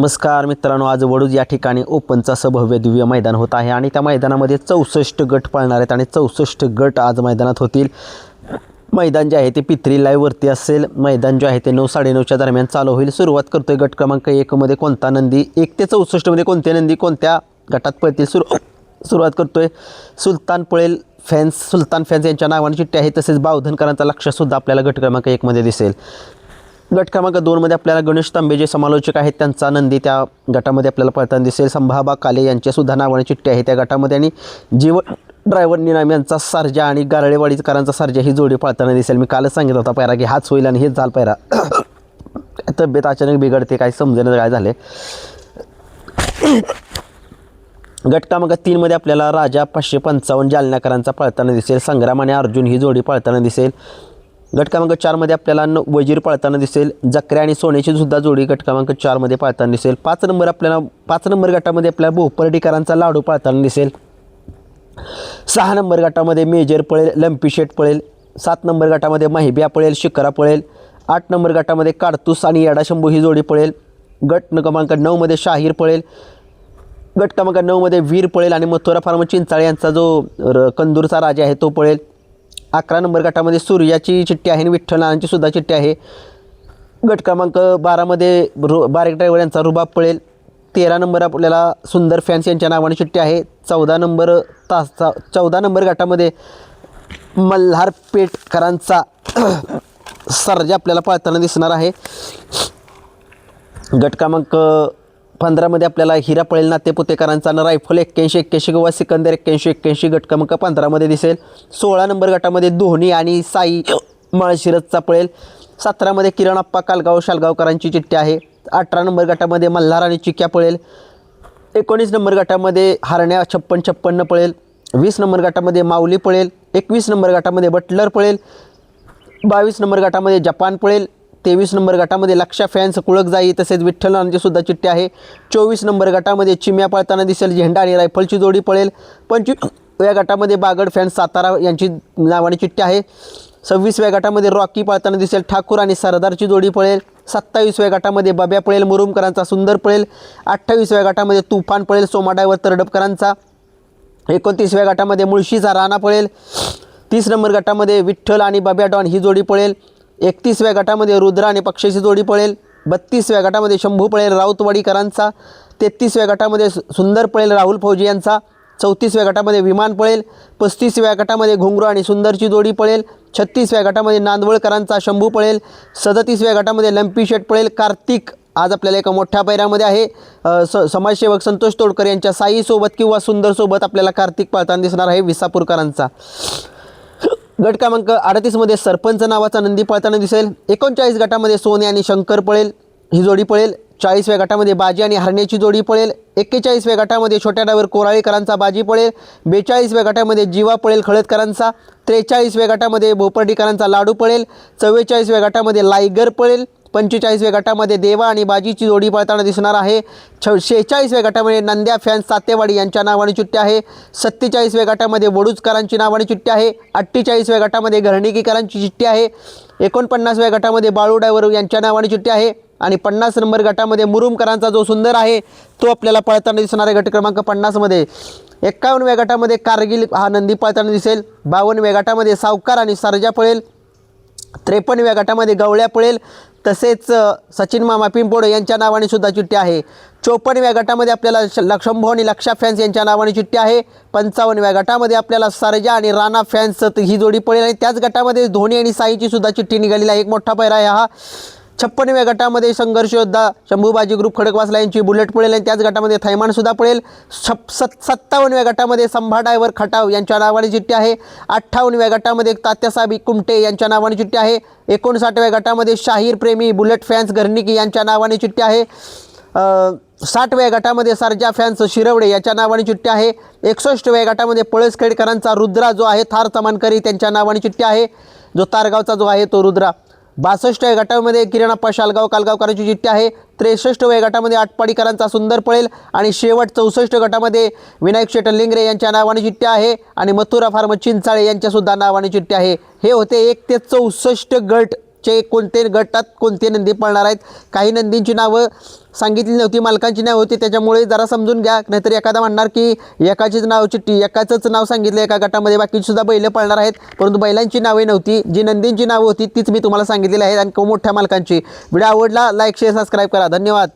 नमस्कार मित्रांनो आज वडूज या ठिकाणी ओपनचं असं भव्य दिव्य मैदान होत आहे आणि त्या मैदानामध्ये चौसष्ट गट पळणार आहेत आणि चौसष्ट गट आज मैदानात होतील. मैदान जे आहे ते पित्री लाईववरती असेल. मैदान जे आहे ते नऊ साडेनऊच्या दरम्यान चालू होईल. सुरुवात करतोय गट क्रमांक एकमध्ये कोणता नंदी? एक ते चौसष्टमध्ये कोणते नंदी? कोणत्या गटात पळतील? सुरू सुरुवात करतोय सुलतान पळेल फॅन्स सुलतान फॅन्स यांच्या नावाने चिठ्ठी आहे. तसेच बावधनकरांचा लक्षसुद्धा आपल्याला गट क्रमांक एकमध्ये दिसेल. गट क्रमांक दोनमध्ये आपल्याला गणेश तांबे जे समालोचक आहेत त्यांचा नंदी त्या गटामध्ये आपल्याला पळताना दिसेल. संभाबा काले यांच्यासुद्धा नावाने चिठ्ठी आहे त्या गटामध्ये आणि जीव ड्रायव्हर निनाम यांचा सारजा आणि गारळेवाडीकरांचा सारजा ही जोडी पाळताना दिसेल. मी कालच सांगितलं होता पैरा की हाच होईल आणि हेच झाल पैरा तब्येत अचानक बिघडते काय समजेनं काय झाले गट क्रमांक तीनमध्ये आपल्याला राजा पाचशे पंचावन्न जालनाकरांचा पळताना दिसेल. संग्राम आणि अर्जुन ही जोडी पळताना दिसेल. गट क्रमांक चारमध्ये आपल्याला न वजीर पाळताना दिसेल. जकऱ्या आणि सोन्याची सुद्धा जोडी गट क्रमांक चारमध्ये पाळताना दिसेल. पाच नंबर आपल्याला पाच नंबर गटामध्ये आपल्याला भोपर्डीकरांचा लाडू पाळताना दिसेल. सहा नंबर गटामध्ये मेजर पळेल लंपीशेट पळेल. सात नंबर गटामध्ये माहिब्या पळेल शिखरा पळेल. आठ नंबर गटामध्ये काडतूस आणि येडाशंभू ही जोडी पळेल. गट क्रमांक नऊमध्ये शाहीर पळेल. गट क्रमांक नऊमध्ये वीर पळेल आणि मथुरा फार्म चिंचाळे यांचा जो र कंदूरचा राजा आहे तो पळेल. अकरा नंबर गटामध्ये सूर्याची चिठ्ठी आहे आणि विठ्ठल सुद्धा चिठ्ठी आहे. गट क्रमांक बारामध्ये रु बारेक ड्रायव्हर यांचा रुबाब पळेल. तेरा नंबर आपल्याला सुंदर फॅन्स यांच्या नावाने चिठ्ठी आहे. चौदा नंबर तास चौदा नंबर गटामध्ये मल्हार पेठकरांचा सर्जा आपल्याला पाळताना दिसणार आहे. गट क्रमांक पंधरामध्ये आपल्याला हिरा पळेल नातेपुतेकरांचा आणि रायफल एक्क्याऐंशी एक्क्याऐंशी किंवा सिकंदर एक्क्याऐंशी एक्क्याऐंशी गट क्रमांक पंधरामध्ये दिसेल. सोळा नंबर गटामध्ये धोनी आणि साई माळशिरजचा पळेल. सतरामध्ये किरण अप्पा कालगाव शालगावकरांची चिठ्ठी आहे. अठरा नंबर गटामध्ये मल्हार आणि चिक्या पळेल. एकोणीस नंबर गटामध्ये हरण्या छप्पन छप्पन्न पळेल. वीस नंबर गटामध्ये माऊली पळेल. एकवीस नंबर गटामध्ये बटलर पळेल. बावीस नंबर गटामध्ये जपान पळेल. तेवीस नंबर गटामध्ये लक्षा फॅन्स कुळक जाई तसेच विठ्ठलांची सुद्धा चिठ्ठी आहे. चोवीस नंबर गटामध्ये चिम्या पळताना दिसेल झेंडा आणि रायफलची जोडी पळेल. पंचवीस या गटामध्ये बागड फॅन्स सातारा यांची नावाने चिठ्ठी आहे. सव्वीसव्या गटामध्ये रॉकी पळताना दिसेल ठाकूर आणि सरदारची जोडी पळेल. सत्तावीसव्या गटामध्ये बब्या पळेल मुरुमकरांचा सुंदर पळेल. अठ्ठावीसव्या गटामध्ये तुफान पळेल सोमाडायवर तरडपकरांचा एकोणतीसव्या गटामध्ये मुळशीचा राणा पळेल. तीस नंबर गटामध्ये विठ्ठल आणि बब्या डॉन ही जोडी पळेल. एकतीसव्या गटामध्ये रुद्र आणि पक्षीची जोडी पळेल. बत्तीसव्या गटामध्ये शंभू पळेल राऊतवाडीकरांचा तेहतीसव्या गटामध्ये सु- सुंदर पळेल राहुल फौजी यांचा. चौतीसव्या गटामध्ये विमान पळेल. पस्तीसव्या गटामध्ये घुंगरू आणि सुंदरची जोडी पळेल. छत्तीसव्या गटामध्ये नांदवळकरांचा शंभू पळेल. सदतीसव्या गटामध्ये लंपी शेट पळेल. कार्तिक आज आपल्याला एका मोठ्या पैऱ्यामध्ये आहे. स समाजसेवक संतोष तोडकर यांच्या साईसोबत किंवा सुंदरसोबत आपल्याला कार्तिक पळताना दिसणार आहे विसापूरकरांचा. गट क्रमांक अडतीसमध्ये सरपंच नावाचा नंदी पळताना दिसेल. एकोणचाळीस गटामध्ये सोने आणि शंकर पळेल ही जोडी पळेल. चाळीसव्या गटामध्ये बाजी आणि हरण्याची जोडी पळेल. एक्केचाळीसव्या गटामध्ये छोट्या डावर कोराळीकरांचा बाजी पळेल. बेचाळीसव्या गटामध्ये जीवा पळेल खळदकरांचा. त्रेचाळीसव्या गटामध्ये भोपर्डीकरांचा लाडू पळेल. चव्वेचाळीसव्या गटामध्ये लायगर पळेल. पंचेचाळीसव्या गटामध्ये देवा आणि बाजीची जोडी पळताना दिसणार आहे. छ शेहेचाळीसव्या गटामध्ये नंद्या फॅन्स सातेवाडी यांच्या नावाने चुट्टी आहे. सत्तेचाळीसव्या गटामध्ये वडूजकरांची नावाने चुट्टी आहे. अठ्ठेचाळीसव्या गटामध्ये घरणिकीकरांची चिठ्ठी आहे. एकोणपन्नासव्या गटामध्ये बाळू डायवर यांच्या नावाने चिठ्ठी आहे. आणि पन्नास नंबर गटामध्ये मुरुमकरांचा जो सुंदर आहे तो आपल्याला पळताना दिसणार आहे गट क्रमांक पन्नासमध्ये. एक्कावन्नव्या गटामध्ये कारगिल हा नंदी पळताना दिसेल. बावन्नव्या गटामध्ये सावकार आणि सरजा पळेल. त्रेपन्नव्या गटामध्ये गवळ्या पळेल. तसेच सचिन मामा पिंपोडे यांच्या नावाने सुद्धा चिठ्ठी आहे. चोपन्नव्या गटामध्ये आपल्याला श- लक्षंभो आणि लक्षा फॅन्स यांच्या नावाने चिठ्ठी आहे. पंचावन्नव्या गटामध्ये आपल्याला सरजा आणि राणा फॅन्स ही जोडी पळेल आणि त्याच गटामध्ये धोनी आणि साईची सुद्धा चिठ्ठी निघालेली आहे. एक मोठा पैरा आहे हा. छप्पनव्या गटामध्ये संघर्ष योद्धा शंभूबाजी ग्रुप खडकवासला यांची बुलेट पळेल आणि त्याच गटामध्ये थैमान सुद्धा पळेल छप सत् सत्तावन्नव्या गटामध्ये संभा डायव्हर खटाव यांच्या नावाने चिठ्ठी आहे. अठ्ठावन्नव्या गटामध्ये तात्यासाहेब कुमटे यांच्या नावाने चिठ्ठी आहे. एकोणसाठव्या गटामध्ये शाहीर प्रेमी बुलेट फॅन्स घरनिकी यांच्या नावाने चिठ्ठी आहे. साठव्या गटामध्ये सरजा फॅन्स शिरवडे याच्या नावाने चिठ्ठी आहे. एकसष्टव्या गटामध्ये पळस खेडकरांचा रुद्रा जो आहे थार चमानकरी त्यांच्या नावाने चिठ्ठी आहे. जो तारगावचा जो आहे तो रुद्रा. बासष्ट या गटामध्ये किरणाप्पा शालगाव कालगावकरांची चिठ्ठी आहे. त्रेसष्ट या गटामध्ये आटपाडीकरांचा सुंदर पळेल आणि शेवट चौसष्ट गटामध्ये विनायक शेटल लिंगरे यांच्या नावाने चिठ्ठी आहे आणि मथुरा फार्म चिंचाळे यांच्यासुद्धा नावाने चिठ्ठी आहे. हे होते एक ते चौसष्ट गट. चे कोणते गटात कोणते नंदी पळणार आहेत? काही नंदींची नावं सांगितली नव्हती मालकांची नाव होती त्याच्यामुळे जरा समजून घ्या. नाहीतर एखादा म्हणणार की एकाचीच नाव चिठ्ठी एकाचंच नाव सांगितलं एका गटामध्ये बाकीसुद्धा बैलं पळणार आहेत. परंतु बैलांची नावे नव्हती जी नंदींची नावं होती तीच मी तुम्हाला सांगितलेली आहेत आणि मोठ्या मालकांची. व्हिडिओ आवडला लाईक शेअर सबस्क्राईब करा. धन्यवाद.